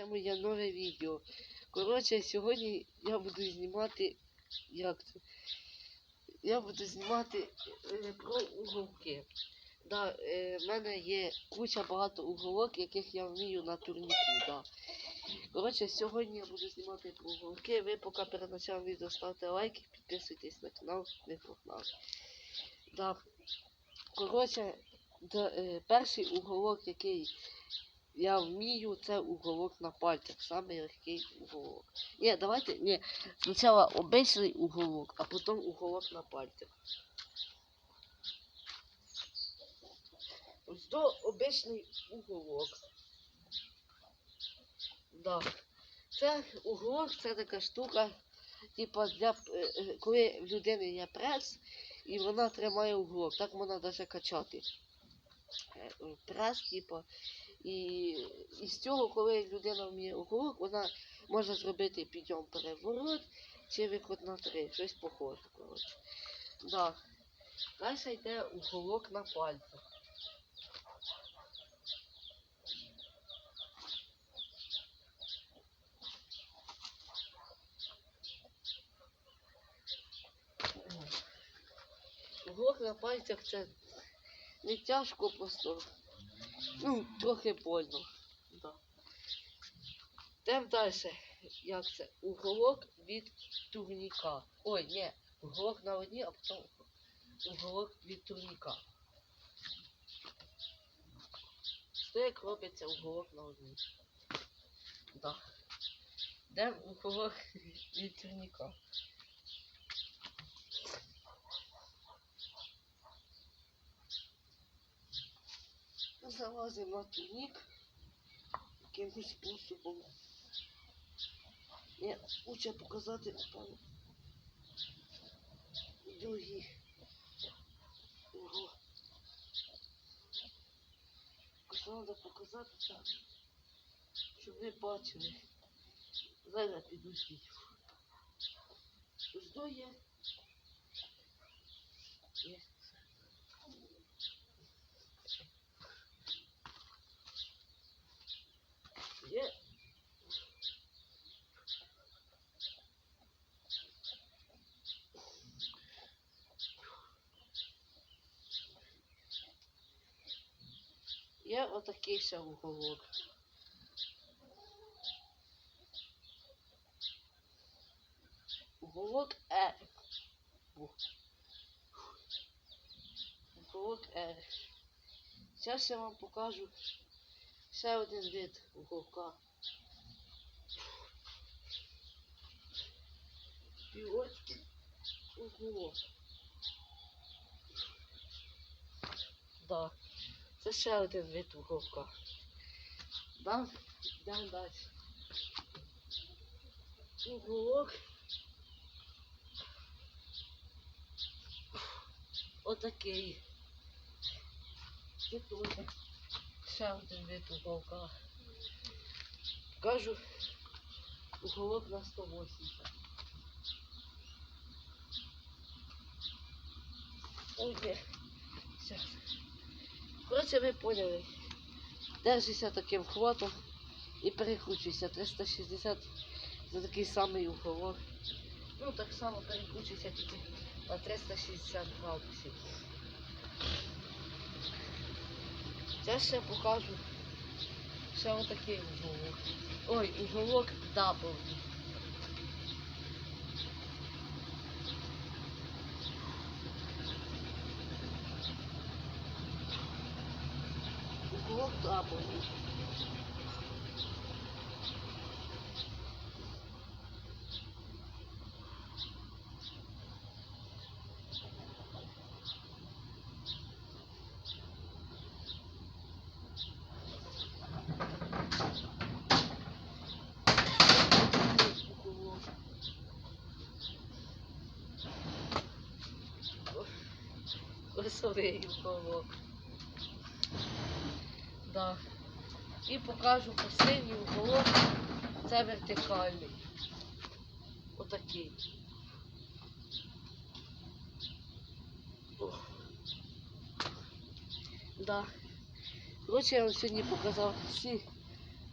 Це моє нове відео. Коротше, сьогодні я буду знімати. Як це? Я буду знімати е, про уголки. Да, е, в мене є куча багато уголок, яких я вмію на турніку. Да. Коротше, сьогодні я буду знімати про уголки. Ви поки перед началом відео ставте лайки, підписуйтесь на канал, не погнали. Да. Коротше, да, е, перший уголок, який я вмію, це уголок на пальцях. Самий легкий уголок. Ні, давайте, ні. Спочатку обичний уголок, а потім уголок на пальцях. Ось до обичний уголок. Да. Це уголок, це така штука, типа для е, е, коли в людини є прес, і вона тримає уголок, так можна навіть качати. Е, е, типа. І, і з цього, коли людина вміє уголок, вона може зробити підйом переворот чи викот на три, щось похоже, коротше. Да. Далі йде уголок на пальцях. Уголок на пальцях це не тяжко просто. Ну, трохи больно. Да. Тем далі, як це? Уголок від турніка. Ой, ні, уголок на одній, а потім уголок від турніка. Що як робиться уголок на одній? Да. Де уголок від турніка? Залазимо на турнік якимось способом. Ні, лучше показати там другі. Ого. Треба показати так, щоб ви бачили. Зараз піду є? Є. Є. Є отакий ще уголок. Уголок Е. Уголок Е. Зараз я вам покажу ще один вид уголка. Ось уголок. Да. Це ще один вид уголка. Да? Йдемо далі. Уголок. Отакий. Теж ще один вид уголка. Кажу, уголок на 180. Ой, де. Коротше, ви поняли. Держися таким хватом і перекручуйся. 360 за такий самий уголок. Ну, так само перекручуйся тільки на 360 градусів. Зараз ще покажу. Ще отакий уголок. Ой, уголок дабл. Уголок дабл. Уголок. Курсовий уголок. Да. І покажу останній уголок. Це вертикальний. Отакий. Ох. Да. Коротше, я вам сьогодні показав всі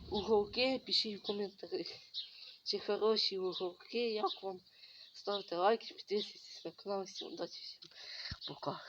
уголки, пишіть в коментарі, чи хороші уголки, як вам. Ставте лайки, підписуйтесь на канал. Всім удачі, всім пока.